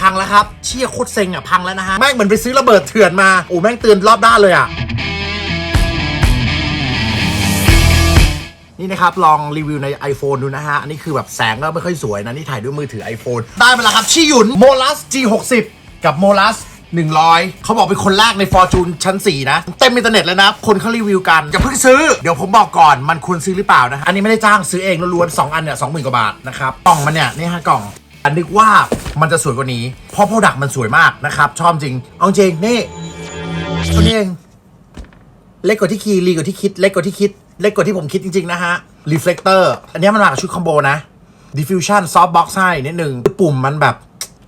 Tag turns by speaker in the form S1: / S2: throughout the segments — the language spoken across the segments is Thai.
S1: พังแล้วครับ เชี่ยโคตรเซ็งอะพังแล้วนะฮะ แม่งเหมือนไปซื้อระเบิดเถื่อนมา โอ้แม่งเตือนรอบด้านเลยอะนี่นะครับ ลองรีวิวใน iPhone ดูนะฮะ อันนี้คือแบบแสงก็ไม่ค่อยสวยนะ นี่ถ่ายด้วยมือถือ iPhone ได้มาแล้วครับ ชิยุนโมลัส G60 กับโมลัส100 เขาบอกเป็นคนแรกใน Fortune ชั้น 4 นะ เต็มอินเทอร์เน็ตเลยนะ คนเขารีวิวกัน อย่าเพิ่งซื้อ เดี๋ยวผมบอกก่อนมันควรซื้อหรือเปล่านะฮะอันนี้ไม่ได้จ้างซื้อเองล้วนๆสองอันเนี่ยสองหมื่นกว่าบาทนะครับกล่องมันเนี่ยนี่ฮะกล่อง อันนึกว่ามันจะสวยกว่านี้ เพราะโปรดักต์มันสวยมากนะครับ ชอบจริง เอาจริงนี่ตัวนี้เองเล็กกว่าที่คีรีกว่าที่คิด เล็กกว่าที่คิด เล็กกว่าที่ผมคิดจริง ๆ นะฮะ reflector อันนี้มันมากับชุดคอมโบนะ diffusion soft box ให้นิดนึงปุ่มมันแบบ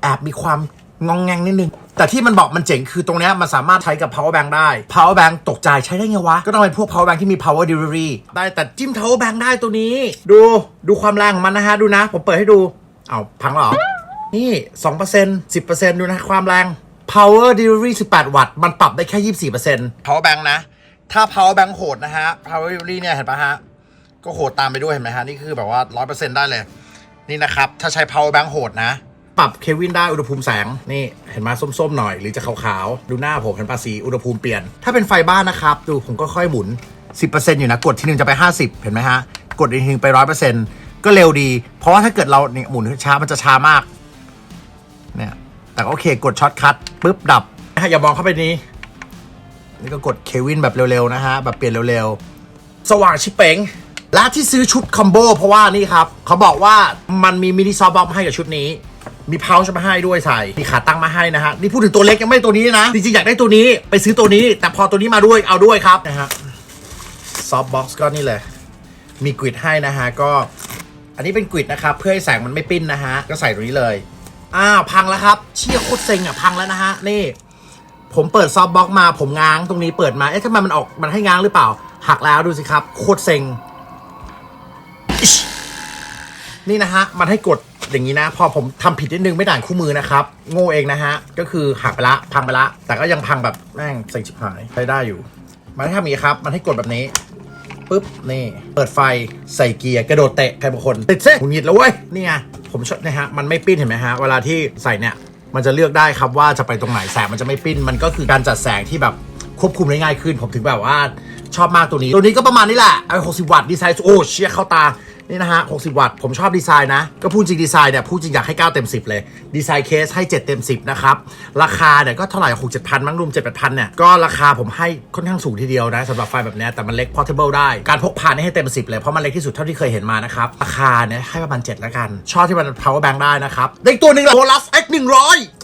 S1: แอบมีความงองแงงนิดนึง แต่ที่มันบอกมันเจ๋งคือตรงนี้มันสามารถใช้กับ power bank ได้ power bank ตกใจใช้ได้ไงวะ ก็ต้องเป็นพวก power bank ที่มี power delivery ได้แต่จิ้ม power bank ได้ตัวนี้ ดูดูความแรงของมันนะฮะ ดูนะ ผมเปิดให้ดู เอาพังแล้วเหรอ นี่2% 10%ดูนะความแรง power delivery 18 วัตต์ มันปรับได้แค่24% power bank นะ ถ้า power bank โหดนะฮะ power delivery เนี่ยเห็นปะฮะ ก็โหดตามไปด้วยเห็นไหมฮะ นี่คือแบบว่า100%ได้เลย นี่นะครับ ถ้าใช้ power bank โหดนะ ปรับเควินได้อุณหภูมิแสง นี่เห็นไหมาส้มๆหน่อย หรือจะขาวๆ ดูหน้าผมเห็นปะสีอุณหภูมิเปลี่ยน ถ้าเป็นไฟบ้านนะครับ ดูผมก็ค่อยหมุน 10%อยู่นะ กดทีนึงจะไป 50 เห็นไหมฮะ กดอีกทีนึงไป 100% ก็เร็วดี เพราะว่าถ้าเกิดเราเนี่ยหมุนช้ามันจะช้ามาก เนี่ย แต่ก็โอเคกดช็อตคัทปุ๊บดับนะฮะอย่ามองเข้าไปนี้ นี่ก็กดเควินแบบเร็วๆนะฮะ แบบเปลี่ยนเร็วๆ สว่างชิปเป๋งและที่ซื้อชุดคอมโบเพราะว่านี่ครับ เขาบอกว่ามันมีมินิซอฟต์บ็อกมาให้กับชุดนี้ มีเพาช์มาให้ด้วยใส่ มีขาตั้งมาให้นะฮะ นี่พูดถึงตัวเล็กยังไม่ตัวนี้นะ จริงๆ อยากได้ตัวนี้ไปซื้อตัวนี้ แต่พอตัวนี้มาด้วยเอาด้วยครับนะฮะซอฟต์บ็อกซ์ก็นี่เลยมีกริดให้นะฮะ ก็ อันนี้เป็นกริดนะครับเพื่อให้แสงมันไม่ปิ้นนะฮะ ก็ใส่ตรงนี้เลย อ้าวพังแล้วครับ เชี่ยโคตรเซ็งอะพังแล้วนะฮะนี่ ผมเปิดซอฟบ็อกมาผมง้างตรงนี้เปิดมาเอ๊ะทำไมมันออกมันให้ง้างหรือเปล่า หักแล้วดูสิครับโคตรเซ็งนี่นะฮะมันให้กดอย่างนี้นะ พอผมทำผิดนิดนึงไม่ด่านคู่มือนะครับ โง่เองนะฮะ ก็คือหักไปละพังไปละ แต่ก็ยังพังแบบแม่งเซ็งชิบหายใช้ได้อยู่ มันให้ทำอย่างนี้ครับ มันให้กดแบบนี้ ปุ๊บนี่เปิดไฟใส่เกียร์กระโดดเตะใครบางคนติดเส้นหงุดหงิดแล้วเว้ยนี่ไงผมชอบนะฮะมันไม่ปิ้นเห็นไหมฮะเวลาที่ใส่เนี่ยมันจะเลือกได้ครับว่าจะไปตรงไหนแสงมันจะไม่ปิ้นมันก็คือการจัดแสงที่แบบควบคุมได้ง่ายขึ้น ผมถึงแบบว่าชอบมากตัวนี้ ตัวนี้ก็ประมาณนี้แหละไอ้60วัตต์ดีไซน์โอ้เชี่ยเข้าตา นี่นะฮะ 60 วัตต์ ผมชอบดีไซน์นะ ก็พูดจริงดีไซน์เนี่ย พูดจริงอยากให้ 9 เต็ม 10 เลย ดีไซน์เคสให้ 7 เต็ม 10 นะครับ ราคาเนี่ยก็เท่าไหร่ 6 7พันมั้งรวม7 8พันเนี่ย ก็ราคาผมให้ค่อนข้างสูงทีเดียวนะสำหรับไฟแบบเนี้ยแต่มันเล็ก portable ได้ การพกพาให้เต็ม 10 เลย เพราะมันเล็กที่สุดเท่าที่เคยเห็นมานะครับ ราคาเนี่ยให้ประมาณ 7 แล้วกัน ชอบที่มัน power bank ได้นะครับได้ตัวหนึ่งโ o ลัส X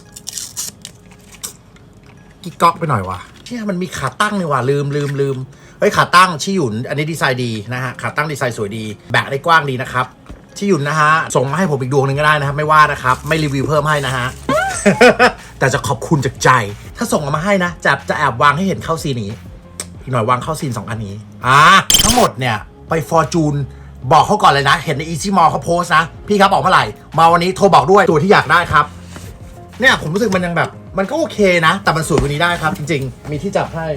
S1: 100กิ๊กก๊อกไปหน่อยวะ เชี่ยมันมีขาตั้งนี่ว่ะลืมลืมลืมเฮ้ยขาตั้งชิหยุน อันนี้ดีไซน์ดีนะฮะขาตั้งดีไซน์สวยดีแบกได้กว้างดีนะครับชิหยุนนะฮะส่งมาให้ผมอีกดวงหนึ่งก็ได้นะครับ ไม่ว่านะครับ ไม่รีวิวเพิ่มให้นะฮะแต่จะขอบคุณจากใจ ถ้าส่งมาให้นะจะจะแอบวางให้เห็นเข้าซีนนี้อีกหน่อยวางเข้าซีนสองอันนี้อ่าทั้งหมดเนี่ยไปฟอร์จูนบอกเขาก่อนเลยนะ เห็นในอีซี่มอลเขาโพสนะ พี่ครับออกเมื่อไหร่ มาวันนี้โทรบอกด้วยตัวที่อยากได้ครับ เนี่ยผมรู้สึกมันยังแบบ มันก็โอเคนะ แต่มันสวยกว่านี้ได้ครับ จริง ๆ มีที่จับให้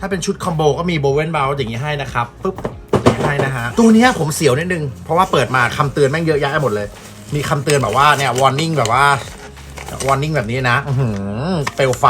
S1: ถ้าเป็นชุดคอมโบก็มีโบเวนเบลอย่างนี้ให้นะครับปุ๊บอย่างนี้ให้นะฮะตัวนี้ผมเสียวนิดนึง เพราะว่าเปิดมาคำเตือนแม่งเยอะแยะหมดเลย มีคำเตือนแบบว่าเนี่ยวอร์นิ่งแบบว่าวอร์นิ่งแบบนี้นะเปลวไฟ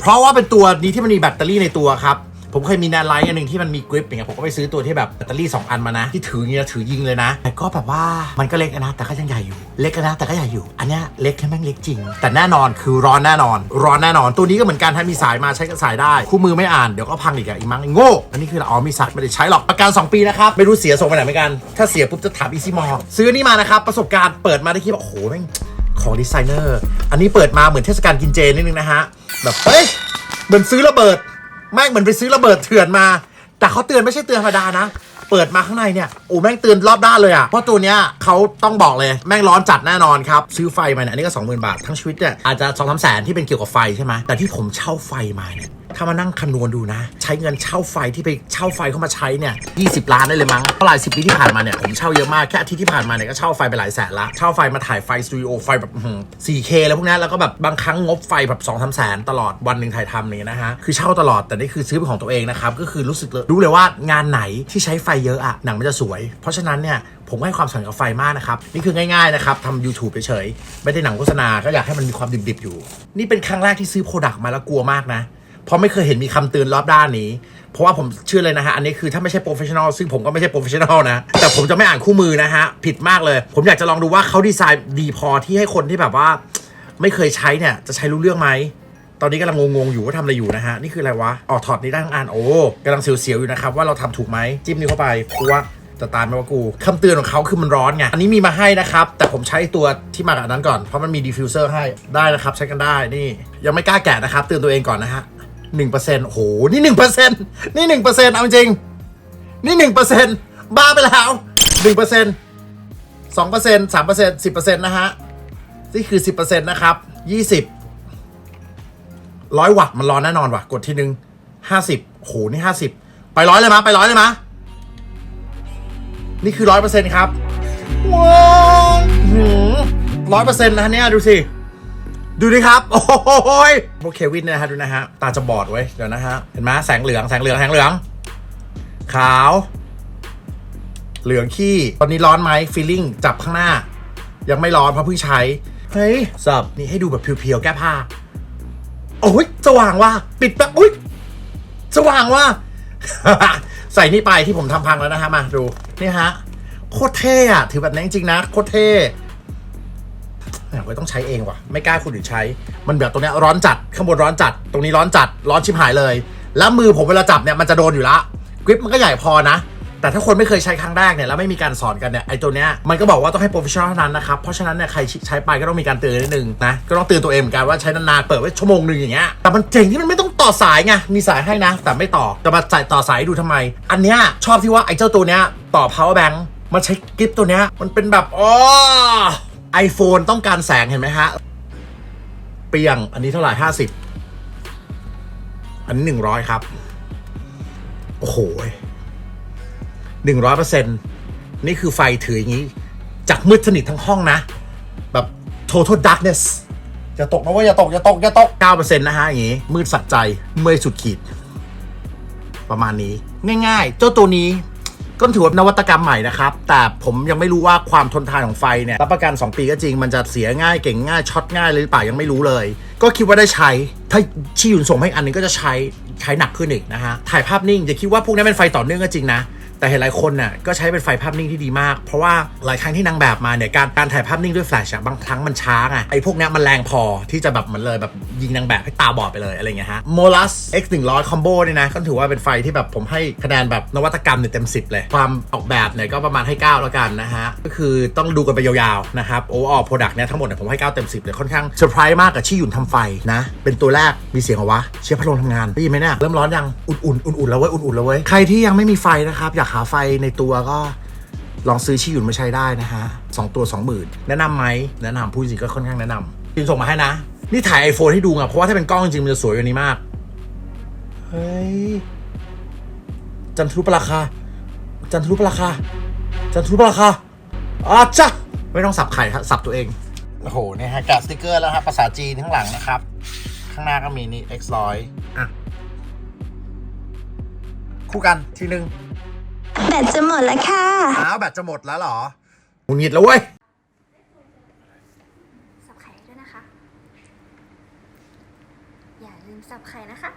S1: เพราะว่าเป็นตัวนี้ที่มันมีแบตเตอรี่ในตัวครับ ผมเคยมีแนนไลท์อันหนึ่งที่มันมีกริปอย่างเงี้ยผมก็ไปซื้อตัวที่แบบแบตเตอรี่ 2 อันมานะ ที่ถืออย่างเงี้ยถือยิงเลยนะ แต่ก็แบบว่ามันก็เล็กนะแต่ก็ยังใหญ่อยู่ เล็กนะแต่ก็ใหญ่อยู่ อันเนี้ยเล็กแค่แม่งเล็กจริง แต่แน่นอนคือร้อนแน่นอน ร้อนแน่นอนตัวนี้ก็เหมือนกันถ้ามีสายมาใช้ก็สายได้ คู่มือไม่อ่านเดี๋ยวก็พังอีกอะอีมั้งอ้โง่อันนี้คืออ๋อมีสายไม่ได้ใช้หรอกประกัน 2 ปีนะครับไม่รู้เสียส่งไปไหนเหมือนกันถ้าเสียปุ๊บจะถามอีซี่มอลซื้อนนี่มานะครับประสบการณ์เปิดมาได้คิดว่าโอ้โหแม่งของดีไซเนอร์อันนี้เปิดมาเหมือนเทศกาลกินเจนิดนึงนะฮะแบบเฮ้ยเหมือนซื้อระเบิด แม่งเหมือนไปซื้อระเบิดเถื่อนมา แต่เขาเตือนไม่ใช่เตือนธรรมดานะ เปิดมาข้างในเนี่ยโอ้แม่งเตือนรอบด้านเลยอะเพราะตัวเนี้ยเขาต้องบอกเลยแม่งร้อนจัดแน่นอนครับซื้อไฟมาเนี่ยอันนี้ก็20,000บาททั้งชีวิตเนี่ยอาจจะสองสามแสนที่เป็นเกี่ยวกับไฟใช่ไหมแต่ที่ผมเช่าไฟมาเนี่ย ถ้ามานั่งคำนวณดูนะ ใช้เงินเช่าไฟที่ไปเช่าไฟเข้ามาใช้เนี่ย20ล้านได้เลยมั้งเพราะหลายสิบปีที่ผ่านมาเนี่ยผมเช่าเยอะมากแค่อาทิตย์ที่ผ่านมาเนี่ยก็เช่าไฟไปหลายแสนละเช่าไฟมาถ่ายไฟสตูดิโอไฟแบบ 4K แล้วพวกนี้แล้วก็แบบบางครั้งงบไฟแบบ2องสามแสนตลอดวันหนึ่งถ่ายทำนี่นะฮะคือเช่าตลอดแต่นี่คือซื้อเป็นของตัวเองนะครับก็คือรู้สึกเลยรู้เลยว่างานไหนที่ใช้ไฟเยอะอะหนังมันจะสวย เพราะฉะนั้นเนี่ยผมให้ความสำคัญกับไฟมากนะครับ นี่คือง่ายๆนะครับทำ YouTube เฉยๆไม่ได้หนังโฆษณาก็อยากให้มันมีความดิบๆอยู่ นี่เป็นครั้งแรกที่ซื้อโปรดักต์มาแล้วกลัวมากนะ เพราะไม่เคยเห็นมีคำเตือนรอบด้านนี้ เพราะว่าผมเชื่อเลยนะฮะ อันนี้คือถ้าไม่ใช่โปรเฟชชั่นอลซึ่งผมก็ไม่ใช่โปรเฟชชั่นอลนะ แต่ผมจะไม่อ่านคู่มือนะฮะ ผิดมากเลย ผมอยากจะลองดูว่าเขาดีไซน์ดีพอที่ให้คนที่แบบว่า ไม่เคยใช้เนี่ยจะใช้รู้เรื่องไหมตอนนี้กำลังงงๆอยู่ว่าทำอะไรอยู่นะฮะ นี่คืออะไรวะอ๋อถอดนี้ได้ทั้งอันโอ้กำลังเสียวๆอยู่นะครับว่าเราทำถูกไหมจิ้มนิ้วเข้าไปกูว่าจะตามไหมว่ากูคำเตือนของเขาคือมันร้อนไง อันนี้มีมาให้นะครับ แต่ผมใช้ตัวที่มากับอันนั้นก่อน เพราะมันมีดิฟฟิวเซอร์ให้ได้นะครับ ใช้กันได้นี่ ยังไม่กล้าแกะนะครับเตือนตัวเองก่อนนะฮะ หนึ่งเปอร์เซ็นต์โอ้โหนี่หนึ่งเปอร์เซ็นต์นี่หนึ่งเปอร์เซ็นต์เอาจริง นี่หนึ่งเปอร์เซ็นต์บ้าไปแล้วหนึ่งเปอร์เซ็นต์สองเปอร์เซ็นต์สามเปอร์เซ็นต์สิบเปอร์เซ็นต์นะฮะ นี่คือสิบเปอร์เซ็นต์นะครับยี่สิบร้อยวัตต์มันร้อนแน่นอนว่ะ กดทีนึงห้าสิบโหนี่ห้าสิบไปร้อยเลยมะไปร้อยเลยมะนี่คือร้อยเปอร์เซ็นต์ครับว้าวร้อยเปอร์เซ็นต์นะเนี่ยดูสิ ดูดิครับ โอ้ยพวกเควินนะฮะดูนะฮะ ตาจะบอดไว้เดี๋ยวนะฮะ เห็นไหมแสงเหลือง แสงเหลือง แสงเหลือง ขาว เหลืองขี้ ตอนนี้ร้อนไหมฟีลิ่งจับข้างหน้า ยังไม่ร้อนเพราะเพิ่งใช้ เฮ้ยสับ นี่ให้ดูแบบเพียวๆ แก้ผ้า โอ้ยสว่างว่ะ ปิดแบบอุ้ยสว่างว่ะ ใส่นี่ไปที่ผมทำพังแล้วนะฮะ มาดู นี่ฮะ โคตรเท่อะถือแบบนี้จริงๆนะ โคตรเท่ แหมไว้ต้องใช้เองว่ะ ไม่กล้าคนอื่นใช้ มันแบบตรงนี้ร้อนจัด ข้างบนร้อนจัด ตรงนี้ร้อนจัด ร้อนชิบหายเลย แล้วมือผมเวลาจับเนี่ยมันจะโดนอยู่ละกริปมันก็ใหญ่พอนะ แต่ถ้าคนไม่เคยใช้ครั้งแรกเนี่ยแล้วไม่มีการสอนกันเนี่ยไอ้ตัวเนี้ยมันก็บอกว่าต้องให้โปรเฟชชั่นอลเท่านั้นนะครับ เพราะฉะนั้นเนี่ยใครใช้ไปก็ต้องมีการเตือนนิดนึงนะ ก็ต้องเตือนตัวเองเหมือนกันว่าใช้นานๆ เปิดไว้ชั่วโมงหนึ่งอย่างเงี้ย แต่มันเจ๋งที่มันไม่ต้องต่อสายไง มีสายให้นะ แต่ไม่ต่อ จะมาใส่ต่อสายดูทำไม อันเนี้ยชอบที่ว่าไอ้เจ้าตัวเนี้ยต่อ power bank มันใช้กิฟตัวเนี้ยมันเป็นแบบอ๋อ ไอโฟนต้องการแสงเห็นไหมฮะ เปรียง อันนี้เท่าไหร่ห้าสิบอันนี้หนึ่งร้อยครับ โอ้โหหนึ่งร้อยเปอร์เซ็นต์นี่คือไฟถืออย่างนี้ จากมืดสนิททั้งห้องนะ แบบ total darkness อย่าตกนะว่าอย่าตก อย่าตก อย่าตกเก้าเปอร์เซ็นต์นะฮะ อย่างนี้ มืดสัดใจเมื่อยสุดขีด ประมาณนี้ ง่าย ๆ เจ้าตัวนี้ ก็ถือว่านวัตกรรมใหม่นะครับ แต่ผมยังไม่รู้ว่าความทนทานของไฟเนี่ยรับประกัน 2 ปีก็จริง มันจะเสียง่ายเก่งง่ายช็อตง่ายเลยหรือเปล่ายังไม่รู้เลย ก็คิดว่าได้ใช้ ถ้าชี่ยุนส่งให้อันนึงก็จะใช้ใช้หนักขึ้นอีกนะฮะถ่ายภาพนิ่งจะคิดว่าพวกนี้เป็นไฟต่อเนื่องก็จริงนะ แต่เห็นหลายคนน่ะก็ใช้เป็นไฟภาพนิ่งที่ดีมาก เพราะว่าหลายครั้งที่นางแบบมาเนี่ยการการถ่ายภาพนิ่งด้วยแฟลชอะบางครั้งมันช้าไงไอ้พวกเนี้ยมันแรงพอที่จะแบบเหมือนเลยแบบยิงนางแบบให้ตาบอดไปเลยอะไรเงี้ยฮะ Molas X 1 0 0 Combo นี่ยนะก็ถือว่าเป็นไฟที่แบบผมให้คะแนนแบบนวัตกรรมเนี่ยเต็ม 10 เลย ความออกแบบเนี่ยก็ประมาณให้ 9 แล้วกันนะฮะ ก็คือต้องดูกันไปยาวๆนะครับโอ้ออโปรดักต์เนี่ยทั้งหมดเนี่ยผมให้ 9 เต็ม 10 เลยค่อนข้างเซอร์ไพรส์มากกับชี่หยุ่นทำไฟนะ เป็นตัวแรกมีเสียงเหรอวะเชียร์พัดลมทำงานได้ยินไหมเนี่ยเริ่มร้อนยังอุ่นๆอุ่นๆแล้วเว้ยอุ่นๆแล้วเว้ยใครที่ยังไม่มีไฟนะครับอยากหาไฟในตัวก็ลองซื้อชี่หยุ่นมาใช้ได้นะฮะสองตัวสองหมื่นแนะนำไหมแนะนำพูดจริงก็ค่อนข้างแนะนำจินส่งมาให้นะ นี่ถ่าย iPhone ให้ดูอะเพราะว่าถ้าเป็นกล้องจริงมันจะสวยกว่านี้มาก เฮ้ย จันทรุปราคา จันทรุปราคา จันทรุปราคาอาจ้ะไม่ต้องสับไข่สับตัวเอง โอ้โหเนี่ยฮะแกะสติกเกอร์แล้วครับภาษาจีนข้างหลังนะครับ ข้างหน้าก็มีนี่ X ร้อยอะ คู่กันทีหนึ่ง
S2: แบตจะหมดแล้วค่ะ
S1: อ้าวแบตจะหมดแล้วเหรอหงุดหงิดแล้วเว้ย
S3: สับไข่ด้วยนะคะ อย่าลืมสับไข่นะคะ